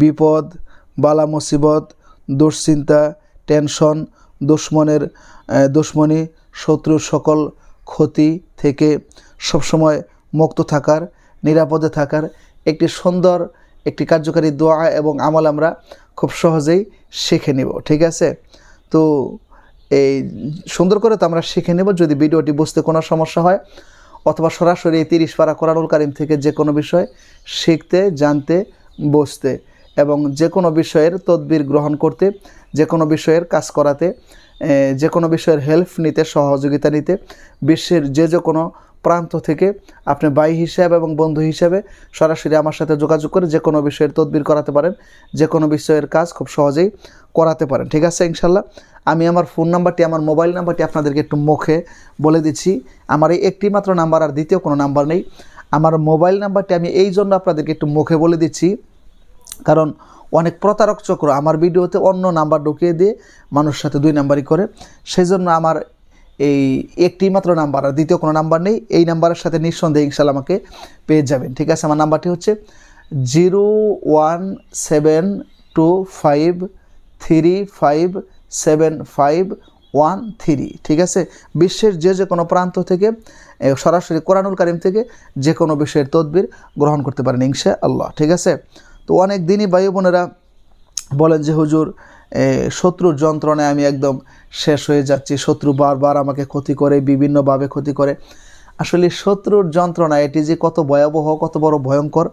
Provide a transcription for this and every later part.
বিপদ, বালা মুসিবত, দুশ্চিন্তা, টেনশন, দুশ্মনের দুশ্মনী, শত্রুর সকল ক্ষতি থেকে সবসময় মুক্ত থাকার, নিরাপদে থাকার একটি সুন্দর, একটি কার্যকারী দোয়া এবং আমল আমরা খুব সহজেই শিখে নেব, ঠিক আছে? তো এই সুন্দর করে তো আমরা শিখে নেব, যদি ভিডিওটি বুঝতে কোনো সমস্যা হয়, অথবা সরাসরি এই তিরিশ পারা কোরআনুল কারিম থেকে যে কোনো বিষয় শিখতে, জানতে, বুঝতে এবং যে কোনো বিষয়ের তদবির গ্রহণ করতে, যে কোনো বিষয়ের কাজ করাতে যে কোনো বিষয়ের হেল্প নিতে, সহযোগিতা নিতে, বিশ্বের যে যে কোনো প্রান্ত থেকে আপনি ভাই হিসাবে এবং বন্ধু হিসাবে সরাসরি আমার সাথে যোগাযোগ করে যে কোনো বিষয়ের তদবির করাতে পারেন, যে কোনো বিষয়ের কাজ খুব সহজেই করাতে পারেন। ঠিক আছে, ইনশাল্লাহ? আমি আমার ফোন নাম্বারটি আমার মোবাইল নাম্বারটি আপনাদেরকে একটু মুখে বলে দিচ্ছি। আমার এই একটি মাত্র নাম্বার আর দ্বিতীয় কোনো নাম্বার নেই। আমার মোবাইল নাম্বারটি আমি এই জন্য আপনাদেরকে একটু মুখে বলে দিচ্ছি। কারণ অনেক প্রতারক চক্র আমার ভিডিওতে অন্য নাম্বার ঢুকিয়ে দিয়ে মানুষের সাথে দুই নাম্বারই করে। সেই জন্য আমার এই একটি মাত্র নাম্বার আর দ্বিতীয় কোনো নাম্বার নেই। এই নাম্বারের সাথে নিঃসন্দেহে ইনশাল্লাহ আমাকে পেয়ে যাবেন। ঠিক আছে, আমার নাম্বারটি হচ্ছে zero one seven two five three five seven five one three. ঠিক আছে, বিশ্বের যে যে কোনো প্রান্ত থেকে সরাসরি কোরআনুল কারিম থেকে যে কোনো বিষয়ের তদবির গ্রহণ করতে পারেন ইনশা আল্লাহ ঠিক আছে তো অনেক দিনই ভাই বোনেরা বলেন যে, হুজুর শত্রুর যন্ত্রণায় আমি একদম শেষ হয়ে যাচ্ছি। শত্রু বারবার আমাকে ক্ষতি করে, বিভিন্নভাবে ক্ষতি করে। আসলে শত্রুর যন্ত্রণা, এটি যে কত ভয়াবহ, কত বড় ভয়ঙ্কর,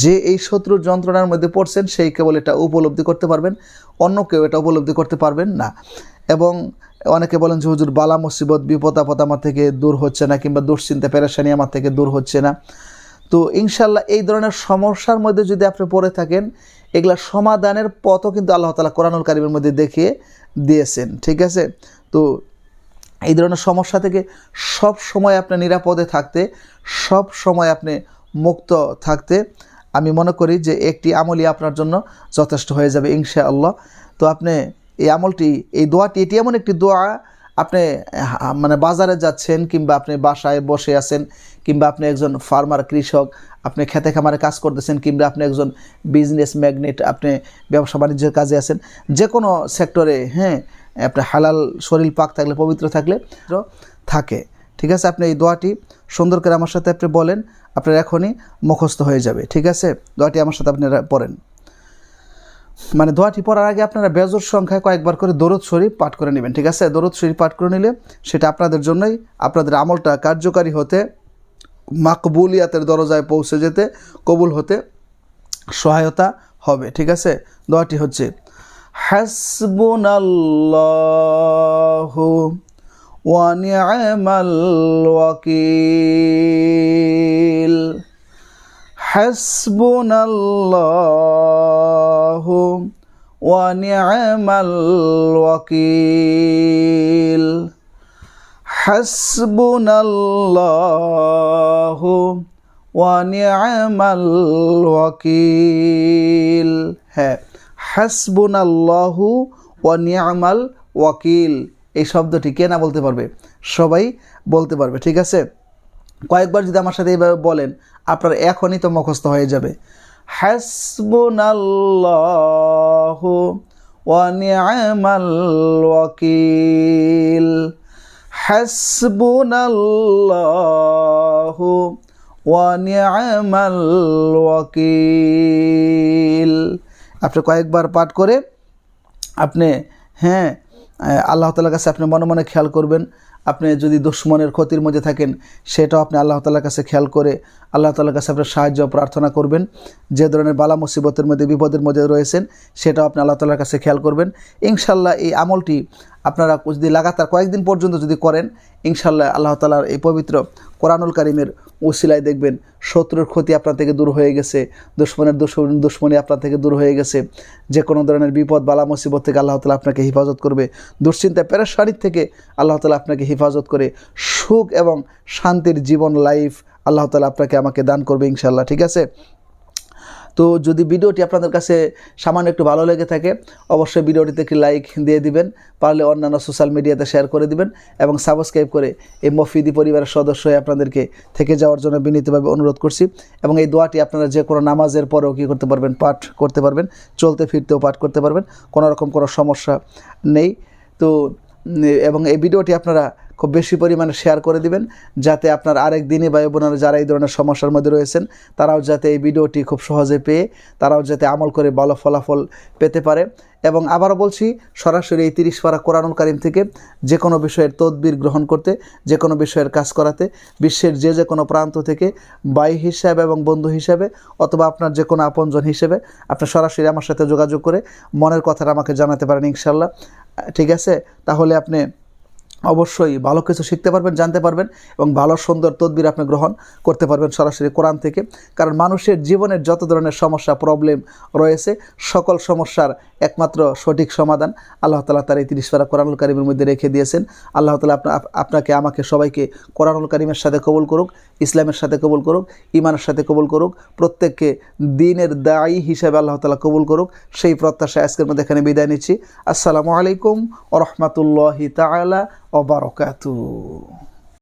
যে এই শত্রুর যন্ত্রণার মধ্যে পড়ছেন, সেই কেবল এটা উপলব্ধি করতে পারবেন, অন্য কেউ এটা উপলব্ধি করতে পারবেন না। এবং অনেকে বলেন যে, হুজুর, বালা মুসিবত, বিপদ, আপদ আমার থেকে দূর হচ্ছে না, কিংবা দুশ্চিন্তা, পেরেশানি আমার থেকে দূর হচ্ছে না। তো ইনশাল্লাহ এই ধরনের সমস্যার মধ্যে যদি আপনি পড়ে থাকেন, এগুলা সমাধানের পথও কিন্তু আল্লাহ তালা কোরআনুল কারিমের মধ্যে দেখিয়ে দিয়েছেন, ঠিক আছে? তো এই ধরনের সমস্যা থেকে সব সময় আপনি নিরাপদে থাকতে, সব সময় আপনি মুক্ত থাকতে আমি মনে করি যে একটি আমলই আপনার জন্য যথেষ্ট হয়ে যাবে ইনশা আল্লাহ তো আপনি এই আমলটি, এই দোয়াটি, এটি এমন একটি দোয়া আপনি মানে বাজারে যাচ্ছেন কিংবা আপনি বাসায় বসে আছেন কিংবা আপনি একজন ফার্মার কৃষক, আপনি খেতে খামারে কাজ করতেছেন কিংবা আপনি একজন বিজনেস ম্যাগনেট আপনি ব্যবসা বাণিজ্যের কাজে আছেন, যে কোনো সেক্টরে হ্যাঁ আপনার হালাল শরীর পাক থাকলে, পবিত্র থাকলে থাকে। ঠিক আছে? আপনি এই দোয়াটি সুন্দর করে আমার সাথে আপনি বলেন, আপনার এখনই মুখস্থ হয়ে যাবে। ঠিক আছে? দোয়াটি আমার সাথে আপনারা পড়েন। মানে দোয়াটি পড়ার আগে আপনারা বেজোর সংখ্যায় কয়েকবার করে দরদ শরীফ পাঠ করে নেবেন, ঠিক আছে? দরদ শরীফ পাঠ করে নিলে সেটা আপনাদের জন্যই, আপনাদের আমলটা কার্যকারী হতে, মাকবুলিয়াতের দরজায় পৌঁছে যেতে কবুল হতে সহায়তা হবে, ঠিক আছে? দোয়াটি হচ্ছে, হাসবুনাল্লাহু হাসবুনাল্লাহু নি'মাল ওয়াকিল হাসবুনাল্লাহু ওয়া নি'মাল ওয়াকিল হ্যাঁ হাসবুনাল্লাহু ওয়া নি'মাল ওয়াকিল এই শব্দটি কে না বলতে পারবে? সবাই বলতে পারবে, ঠিক আছে? কয়েকবার যদি আমার সাথে এইভাবে বলেন, আপনার এখনই তো মুখস্থ হয়ে যাবে। হাসবুনাল্লাহু ওয়া ওয়াকিল। ওয়াকিল। আপনি কয়েকবার পাঠ করে আপনি হ্যাঁ আল্লাহ তালার কাছে আপনি মনে মনে খেয়াল করবেন। আপনি যদি দুশ্মনের ক্ষতির মধ্যে থাকেন, সেটাও আপনি আল্লাহ তালার কাছে খেয়াল করে আল্লাহ তালার কাছে আপনার সাহায্য প্রার্থনা করবেন। যে ধরনের বালা মুসিবতের মধ্যে, বিপদের মধ্যে রয়েছেন, সেটাও আপনি আল্লাহ তালার কাছে খেয়াল করবেন। ইনশাল্লাহ এই আমলটি আপনারা যদি লাগাতার কয়েকদিন পর্যন্ত যদি করেন ইনশাল্লাহ আল্লাহ তালার এই পবিত্র কোরআনুল কারিমের উসিলায় দেখবেন শত্রুর ক্ষতি আপনার থেকে দূর হয়ে গেছে, দুশ্মনের দুশ্মন আপনার থেকে দূর হয়ে গেছে, যে কোনো ধরনের বিপদ, বালা, মুসিবত থেকে আল্লাহ তালা আপনাকে হেফাজত করবে দুশ্চিন্তা পেরেশানির থেকে আল্লাহ তালা আপনাকে হেফাজত করে, সুখ এবং শান্তির জীবন লাইফ আল্লাহ তালা আপনাকে আমাকে দান করবে ইনশাল্লাহ ঠিক আছে? তো যদি ভিডিওটি আপনাদের কাছে সামান্য একটু ভালো লেগে থাকে, অবশ্যই ভিডিওটিতে একটি লাইক দিয়ে দিবেন, পারলে অন্যান্য সোশ্যাল মিডিয়াতে শেয়ার করে দিবেন এবং সাবস্ক্রাইব করে এই মফিদি পরিবারের সদস্য হয়ে আপনাদেরকে থেকে যাওয়ার জন্য বিনীতভাবে অনুরোধ করছি এবং এই দোয়াটি আপনারা যে কোনো নামাজের পরেও কী করতে পারবেন, পাঠ করতে পারবেন, চলতে, ফিরতেও পাঠ করতে পারবেন, কোনো রকম কোনো সমস্যা নেই। তো এবং এই ভিডিওটি আপনারা খুব বেশি পরিমাণে শেয়ার করে দিবেন, যাতে আপনার আরেক দিনই ভাই বোনেরা যারা এই ধরনের সমস্যার মধ্যে রয়েছেন, তারাও যাতে এই ভিডিওটি খুব সহজে পেয়ে, তারাও যাতে আমল করে ভালো ফলাফল পেতে পারে। এবং আবারও বলছি, সরাসরি এই তিরিশ পারা কোরআনুল কারিম থেকে যে কোনো বিষয়ের তদবির গ্রহণ করতে, যে কোনো বিষয়ের কাজ করাতে, বিশ্বের যে যে কোনো প্রান্ত থেকে বাই হিসাবে এবং বন্ধু হিসাবে, অথবা আপনার যে কোনো আপনজন হিসেবে, আপনি সরাসরি আমার সাথে যোগাযোগ করে মনের কথাটা আমাকে জানাতে পারেন ইনশাল্লাহ। ঠিক আছে? তাহলে আপনি অবশ্যই ভালো কিছু শিখতে পারবেন, জানতে পারবেন এবং ভালো, সুন্দর তদবির আপনি গ্রহণ করতে পারবেন সরাসরি কোরআন থেকে। কারণ মানুষের জীবনের যত ধরনের সমস্যা প্রবলেম রয়েছে, সকল সমস্যার একমাত্র সঠিক সমাধান আল্লাহ তালা তার এই তিরিশ পারা কোরআনুল কারিমের মধ্যে রেখে দিয়েছেন। আল্লাহ তালা আপনা আপনাকে, আমাকে সবাইকে কোরআনুল কারিমের সাথে কবুল করুক, ইসলামের সাথে কবুল করুক ইমানের সাথে কবুল করুক, প্রত্যেককে দিনের দায়ী হিসাবে আল্লাহ তালা কবুল করুক। সেই প্রত্যাশা আজকের মধ্যে এখানে বিদায় নিচ্ছি। আসসালামু আলাইকুম ও রহমতুল্লাহি তালা wabarakatuh.